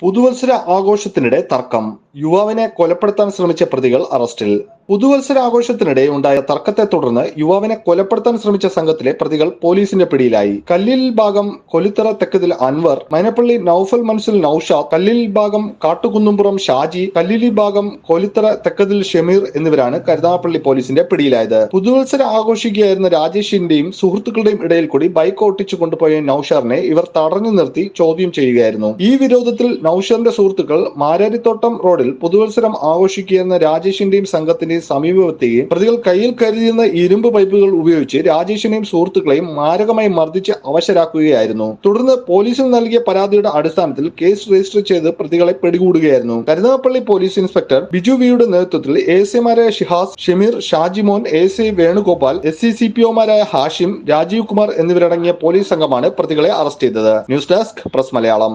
പുതുവത്സര ആഘോഷത്തിനിടെ തർക്കം. യുവാവിനെ കൊലപ്പെടുത്താൻ ശ്രമിച്ച പ്രതികൾ അറസ്റ്റിൽ. പുതുവത്സര ആഘോഷത്തിനിടെ ഉണ്ടായ തർക്കത്തെ തുടർന്ന് യുവാവിനെ കൊലപ്പെടുത്താൻ ശ്രമിച്ച സംഘത്തിലെ പ്രതികൾ പോലീസിന്റെ പിടിയിലായി. കല്ലിൽ ഭാഗം കൊലിത്തറ തെക്കതിൽ അൻവർ മൈനപ്പള്ളി നൌഫൽ മൻസുൽ നൌഷാദ് കല്ലിൽ ഭാഗം കാട്ടുകുന്നുംപുറം ഷാജി കല്ലിലി ഭാഗം കൊലിത്തറ തെക്കതിൽ ഷമീർ എന്നിവരാണ് കരുനാഗപ്പള്ളി പോലീസിന്റെ പിടിയിലായത്. പുതുവത്സര ആഘോഷിക്കുകയായിരുന്ന രാജേഷിന്റെയും സുഹൃത്തുക്കളുടെയും ഇടയിൽ കൂടി ബൈക്ക് ഓട്ടിച്ചു കൊണ്ടുപോയ നൌഷാറിനെ ഇവർ തടഞ്ഞു നിർത്തി ചോദ്യം ചെയ്യുകയായിരുന്നു. ഈ വിരോധത്തിൽ നൌഷറിന്റെ സുഹൃത്തുക്കൾ മാരാരിത്തോട്ടം റോഡിൽ പുതുവത്സരം ആഘോഷിക്കുകയെന്ന രാജേഷിന്റെയും സംഘത്തിന്റെയും സമീപത്തെയും പ്രതികൾ കയ്യിൽ കരുതിയിരുന്ന ഇരുമ്പ് പൈപ്പുകൾ ഉപയോഗിച്ച് രാജേഷിനെയും സുഹൃത്തുക്കളെയും മാരകമായി മർദ്ദിച്ച് അവശരാക്കുകയായിരുന്നു. തുടർന്ന് പോലീസിൽ നൽകിയ പരാതിയുടെ അടിസ്ഥാനത്തിൽ കേസ് രജിസ്റ്റർ ചെയ്ത് പ്രതികളെ പിടികൂടുകയായിരുന്നു. കരുനാഗപ്പള്ളി പോലീസ് ഇൻസ്പെക്ടർ ബിജു വിയുടെ നേതൃത്വത്തിൽ A സിമാരായ Shihas Shameer Shajimon A Venugopal S C C P ഒമാരായ Hashim Rajeev Kumar എന്നിവരടങ്ങിയ പോലീസ് സംഘമാണ് പ്രതികളെ അറസ്റ്റ് ചെയ്തത്. News desk press Malayalam.